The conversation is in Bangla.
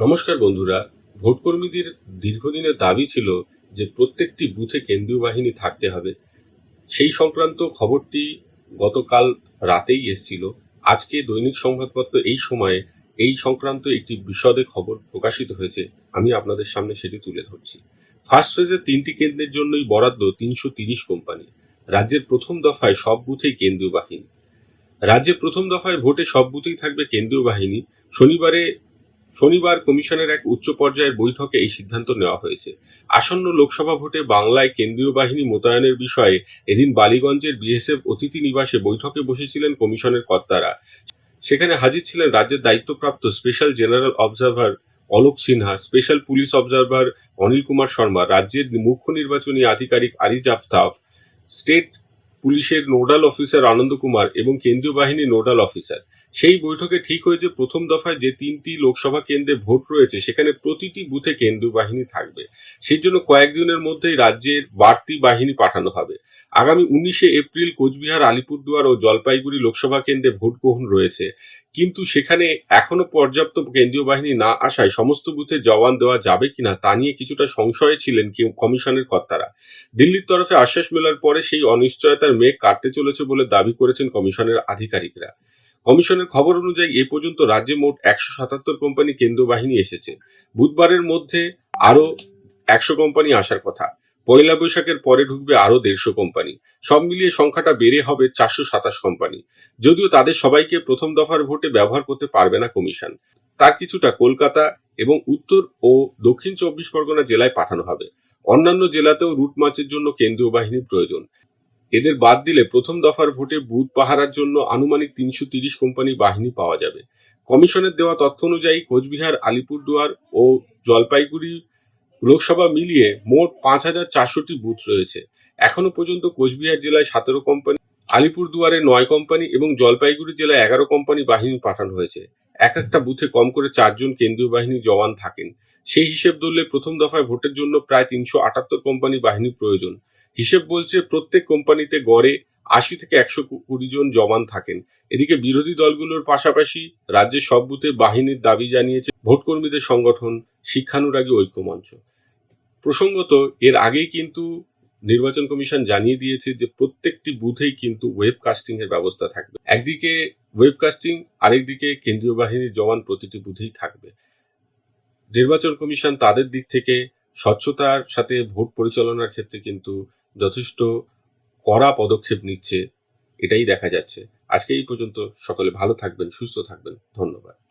নমস্কার বন্ধুরা, ভোটকর্মীদের দীর্ঘদিনের দাবি ছিল যে প্রত্যেকটি বুথে কেন্দ্রীয় বাহিনী থাকতে হবে। সেই সংক্রান্ত খবরটি গতকাল রাতেই এসছিল। আজকে দৈনিক সংবাদপত্র এই সময়ে এই সংক্রান্ত একটি বিশদে খবর প্রকাশিত হয়েছে। আমি আপনাদের সামনে সেটি তুলে ধরছি। ফার্স্ট ফেজে তিনটি কেন্দ্রের জন্যই বরাদ্দ তিনশো তিরিশ কোম্পানি। রাজ্যের প্রথম দফায় সব বুথেই কেন্দ্রীয় বাহিনী। রাজ্যে প্রথম দফায় ভোটে সব বুথেই থাকবে কেন্দ্রীয় বাহিনী। শনিবারে শনিবার কমিশনের এক উচ্চ পর্যায়ের বৈঠকে এই সিদ্ধান্ত নেওয়া হয়েছে। আসন্ন লোকসভা ভোটে বাংলায় কেন্দ্রীয় বাহিনী মোতায়েনের বিষয়ে এদিন বালিগঞ্জের বিএসএফ অতিথি নিবাসে বৈঠকে বসেছিলেন কমিশনের কর্তারা। সেখানে হাজির ছিলেন রাজ্যের দায়িত্বপ্রাপ্ত special general observer Alok Sinha, special police observer Anil Kumar Sharma, রাজ্যের মুখ্য নির্বাচনী আধিকারিক আরিজ আফতাব, স্টেট পুলিশের নোডাল অফিসার আনন্দ কুমার এবং কেন্দ্রীয় বাহিনী নোডাল অফিসার। সেই বৈঠকে ঠিক হয়েছে, প্রথম দফায় যে তিনটি লোকসভা কেন্দ্রে ভোট রয়েছে, সেখানে প্রতিটি বুথে কেন্দ্রীয় বাহিনী থাকবে। সেই জন্য কয়েকদিনের মধ্যেই রাজ্যের বাড়তি বাহিনী পাঠানো হবে। আগামী উনিশে এপ্রিল কোচবিহার, আলিপুরদুয়ার ও জলপাইগুড়ি লোকসভা কেন্দ্রে ভোট গ্রহণ রয়েছে। কিন্তু সেখানে এখনও পর্যাপ্ত কেন্দ্রীয় বাহিনী না আসায় সমস্ত বুথে জওয়ান দেওয়া যাবে কিনা তা নিয়ে কিছুটা সংশয়ে ছিলেন কমিশনের কর্তারা। দিল্লির তরফে আশ্বাস মেলার পরে সেই অনিশ্চয়তার মেঘ কাটতে চলেছে বলে দাবি করেছেন কমিশনের আধিকারিকরা। কমিশনের খবর অনুযায়ী এ পর্যন্ত রাজ্যে মোট একশো সাতাত্তর কোম্পানি কেন্দ্রীয় বাহিনী এসেছে। বুধবারের মধ্যে আরও একশো কোম্পানি আসার কথা। পয়লা বৈশাখের পরে ঢুকবে আরও দেড়শো কোম্পানি। সব মিলিয়ে সংখ্যাটা বেড়ে হবে চারশো সাতাশ কোম্পানি। যদিও তাদের সবাইকে প্রথম দফার ভোটে ব্যবহার করতে পারবে না কমিশন। তার কিছুটা কলকাতা এবং উত্তর ও দক্ষিণ চব্বিশ পরগনা জেলায় পাঠানো হবে। অন্যান্য জেলাতেও রুট মার্চের জন্য কেন্দ্রীয় বাহিনীর প্রয়োজন। এদের বাদ দিলে প্রথম দফার ভোটে বুথ পাহারার জন্য আনুমানিক তিনশো তিরিশ কোম্পানি বাহিনী পাওয়া যাবে। কমিশনের দেওয়া তথ্য অনুযায়ী কোচবিহার, আলিপুরদুয়ার ও জলপাইগুড়ি লোকসভা মিলিয়ে মোট পাঁচ হাজার চারশোটি বুথ রয়েছে। এখনও পর্যন্ত কোচবিহার জেলায় সতেরো কোম্পানি, আলিপুরদুয়ারে নয় কোম্পানি এবং জলপাইগুড়ি জেলায় এগারো কোম্পানি বাহিনী পাঠানো হয়েছে। এক একটা বুথে কম করে চারজন কেন্দ্রীয় বাহিনী জওয়ান থাকেন। সেই হিসেব ধরলে প্রথম দফায় ভোটের জন্য প্রায় তিনশো আটাত্তর কোম্পানি বাহিনীর প্রয়োজন। হিসেব বলছে প্রত্যেক কোম্পানিতে গড়ে আশি থেকে একশো কুড়ি জন জওয়ান থাকেন। এদিকে বিরোধী দলগুলোর পাশাপাশি রাজ্যের সব বুথে বাহিনীর দাবি জানিয়েছে ভোটকর্মীদের সংগঠন শিক্ষানুরাগী ঐক্যমঞ্চ। প্রসঙ্গত, এর আগেই কিন্তু নির্বাচন কমিশন জানিয়ে দিয়েছে যে প্রত্যেকটি বুথেই কিন্তু ওয়েবকাস্টিং এর ব্যবস্থা থাকবে। একদিকে ওয়েবকাস্টিং, আরেকদিকে কেন্দ্রীয় বাহিনীর জওয়ান প্রতিটি বুথেই থাকবে। নির্বাচন কমিশন তাদের দিক থেকে স্বচ্ছতার সাথে ভোট পরিচালনার ক্ষেত্রে কিন্তু যথেষ্ট কড়া পদক্ষেপ নিচ্ছে, এটাই দেখা যাচ্ছে। আজকে এই পর্যন্ত সকলে ভালো থাকবেন, সুস্থ থাকবেন। ধন্যবাদ।